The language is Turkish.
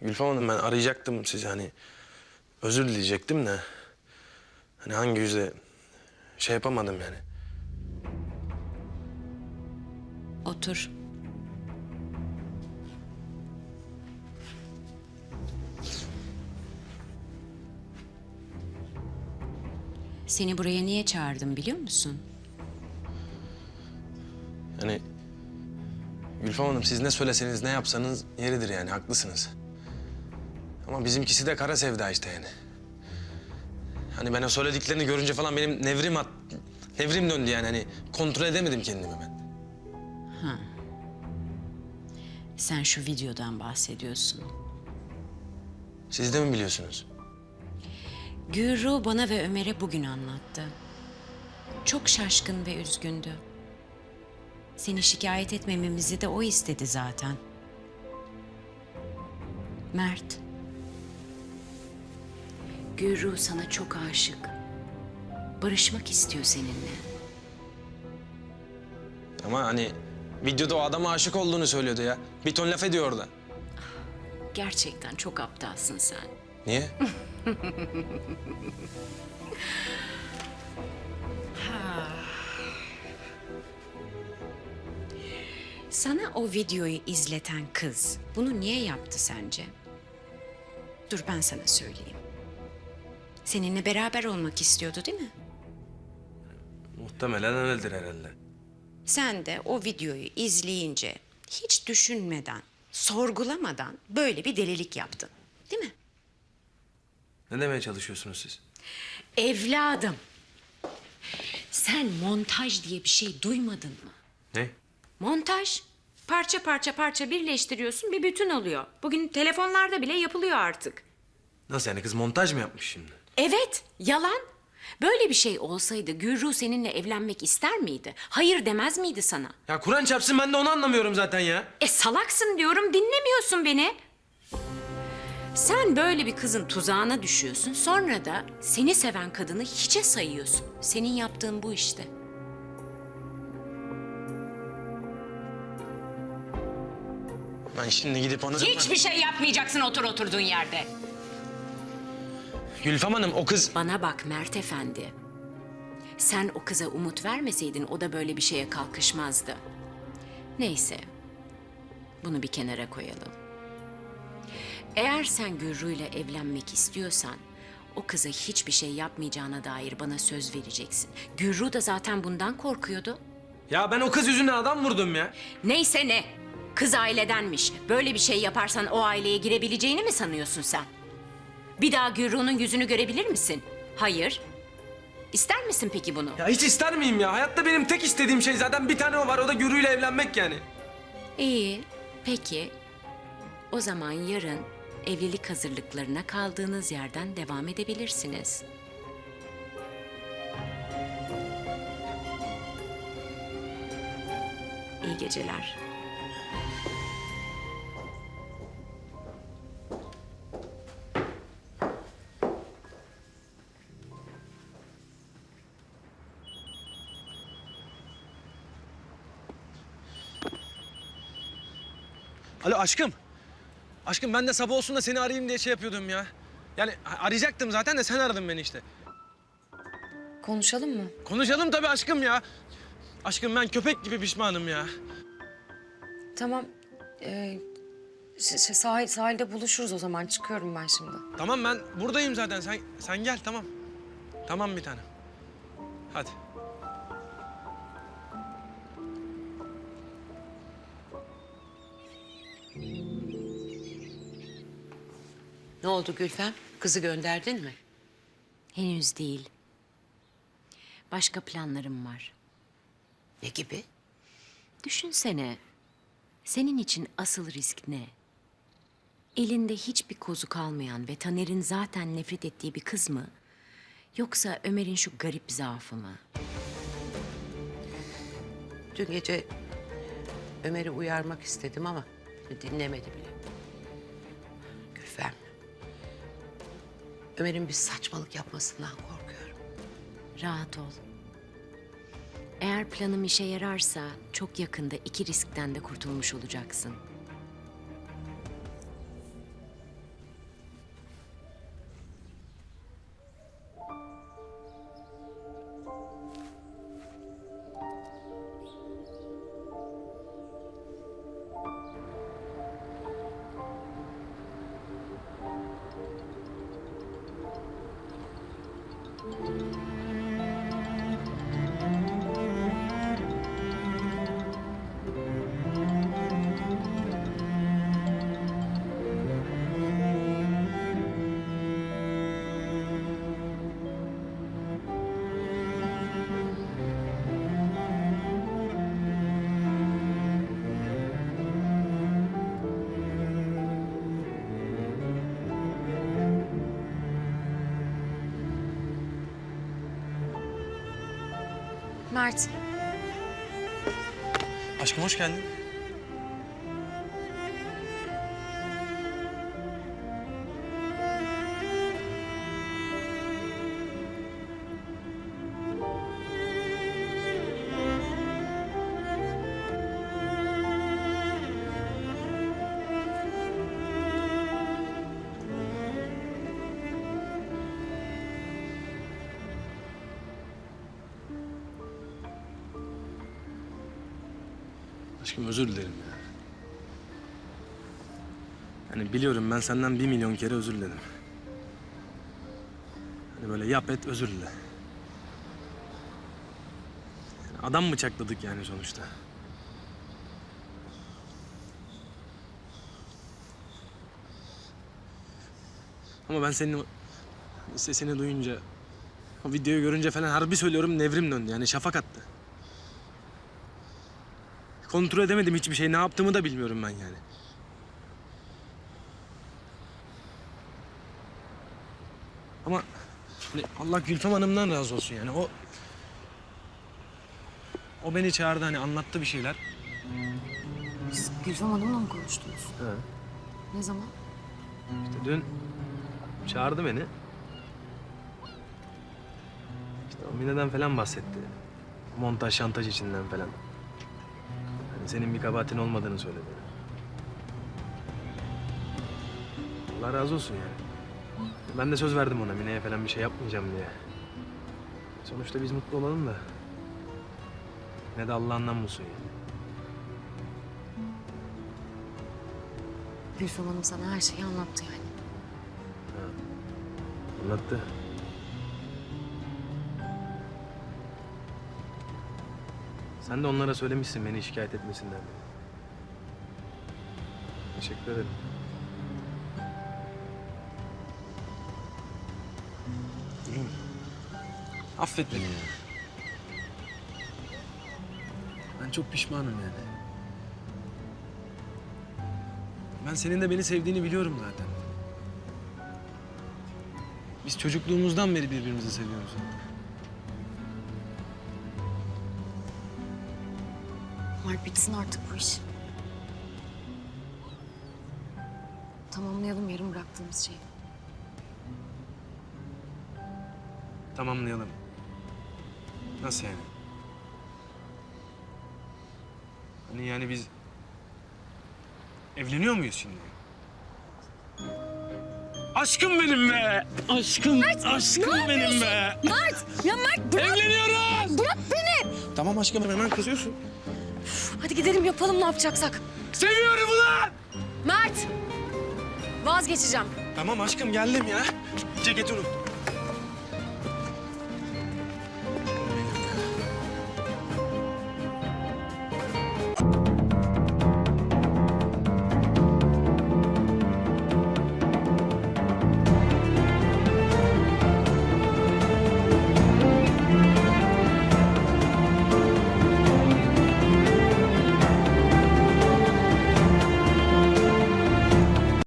Gülfem Hanım ben arayacaktım sizi hani özür dileyecektim de hani hangi yüze şey yapamadım yani. Otur. Seni buraya niye çağırdım biliyor musun? Yani Gülfem Hanım siz ne söyleseniz ne yapsanız yeridir yani haklısınız. Ama bizimkisi de kara sevda işte yani. Hani ben o söylediklerini görünce falan benim nevrim at, nevrim döndü yani hani kontrol edemedim kendimi ben. Sen şu videodan bahsediyorsun. Siz de mi biliyorsunuz? Gürru bana ve Ömer'e bugün anlattı. Çok şaşkın ve üzgündü. Seni şikayet etmememizi de o istedi zaten. Mert. Gürru sana çok aşık. Barışmak istiyor seninle. Ama hani videoda o adama aşık olduğunu söylüyordu ya. Bir ton laf ediyor orada. Gerçekten çok aptalsın sen. Niye? Sana o videoyu izleten kız bunu niye yaptı sence? Dur ben sana söyleyeyim. Seninle beraber olmak istiyordu değil mi? Muhtemelen öyledir herhalde. Sen de o videoyu izleyince hiç düşünmeden, sorgulamadan böyle bir delilik yaptın. Değil mi? Ne demeye çalışıyorsunuz siz? Evladım. Sen montaj diye bir şey duymadın mı? Ne? Montaj. Parça parça parça birleştiriyorsun bir bütün oluyor. Bugün telefonlarda bile yapılıyor artık. Nasıl yani kız montaj mı yapmış şimdi? Evet, yalan. Böyle bir şey olsaydı Gürru seninle evlenmek ister miydi? Hayır demez miydi sana? Ya Kur'an çarpsın ben de onu anlamıyorum zaten ya. E salaksın diyorum, dinlemiyorsun beni. Sen böyle bir kızın tuzağına düşüyorsun. Sonra da seni seven kadını hiçe sayıyorsun. Senin yaptığın bu işte. Ben şimdi gidip onu... Hiçbir şey yapmayacaksın otur oturduğun yerde. Gülfem Hanım o kız... Bana bak Mert Efendi. Sen o kıza umut vermeseydin o da böyle bir şeye kalkışmazdı. Neyse. Bunu bir kenara koyalım. Eğer sen Gürru ile evlenmek istiyorsan o kıza hiçbir şey yapmayacağına dair bana söz vereceksin. Gürru da zaten bundan korkuyordu. Ya ben o kız yüzünden adam vurdum ya. Neyse ne. Kız ailedenmiş. Böyle bir şey yaparsan o aileye girebileceğini mi sanıyorsun sen? Bir daha Gürru'nun yüzünü görebilir misin? Hayır. İster misin peki bunu? Ya hiç ister miyim ya? Hayatta benim tek istediğim şey zaten bir tane o var. O da Gürü ile evlenmek yani. İyi. Peki. O zaman yarın evlilik hazırlıklarına kaldığınız yerden devam edebilirsiniz. İyi geceler. Alo aşkım. Aşkım ben de sabah olsun da seni arayayım diye şey yapıyordum ya. Yani arayacaktım zaten de sen aradın beni işte. Konuşalım mı? Konuşalım tabii aşkım ya. Aşkım ben köpek gibi pişmanım ya. Tamam. Ee, ş- ş- sahil, sahilde buluşuruz o zaman. Çıkıyorum ben şimdi. Tamam ben buradayım zaten. Sen sen gel tamam. Tamam bir tane. Hadi. Ne oldu Gülfem? Kızı gönderdin mi? Henüz değil. Başka planlarım var. Ne gibi? Düşünsene. Senin için asıl risk ne? Elinde hiçbir kozu kalmayan ve Taner'in zaten nefret ettiği bir kız mı? Yoksa Ömer'in şu garip zaafı mı? Dün gece Ömer'i uyarmak istedim ama dinlemedi bile. Ömer'in bir saçmalık yapmasından korkuyorum. Rahat ol. Eğer planım işe yararsa çok yakında iki riskten de kurtulmuş olacaksın. Mert. Aşkım hoş geldin. Aşkım özür dilerim ya. Hani biliyorum ben senden bir milyon kere özür diledim. Hani böyle yap et özür dile. Yani adam mı çakladık yani sonuçta? Ama ben senin sesini duyunca, o videoyu görünce falan harbi söylüyorum nevrim döndü yani şafak attı. Kontrol edemedim hiçbir şey. Ne yaptığımı da bilmiyorum ben yani. Ama hani Allah Gülfem Hanım'dan razı olsun yani. O o beni çağırdı hani anlattı bir şeyler. Siz Gülfem Hanım'la mı konuştunuz? He. Ne zaman? İşte dün çağırdı beni. İşte o Mine'den falan bahsetti. Montaj, şantaj içinden falan. Senin bir kabahatin olmadığını söyledi. Allah razı olsun yani. Ben de söz verdim ona Mine'ye falan bir şey yapmayacağım diye. Sonuçta biz mutlu olalım da. Ne de Allah'ından bulsun yani. Gülfem Hanım sana her şeyi anlattı yani. Anlattı. Sen de onlara söylemişsin beni şikayet etmesinler diye. Teşekkür ederim. Affet beni ya. Ben çok pişmanım yani. Ben senin de beni sevdiğini biliyorum zaten. Biz çocukluğumuzdan beri birbirimizi seviyoruz. Mert bitsin artık bu iş. Tamamlayalım yarım bıraktığımız şeyi. Tamamlayalım. Nasıl yani? Hani yani biz evleniyor muyuz şimdi? Aşkım benim be! Aşkım, aşkım benim be! Mert! Ya Mert bırak! Evleniyoruz! Bırak beni! Tamam aşkım hemen kızıyorsun. Hadi gidelim yapalım ne yapacaksak. Seviyorum ulan! Mert! Vazgeçeceğim. Tamam aşkım geldim ya. Ceketi unuttum.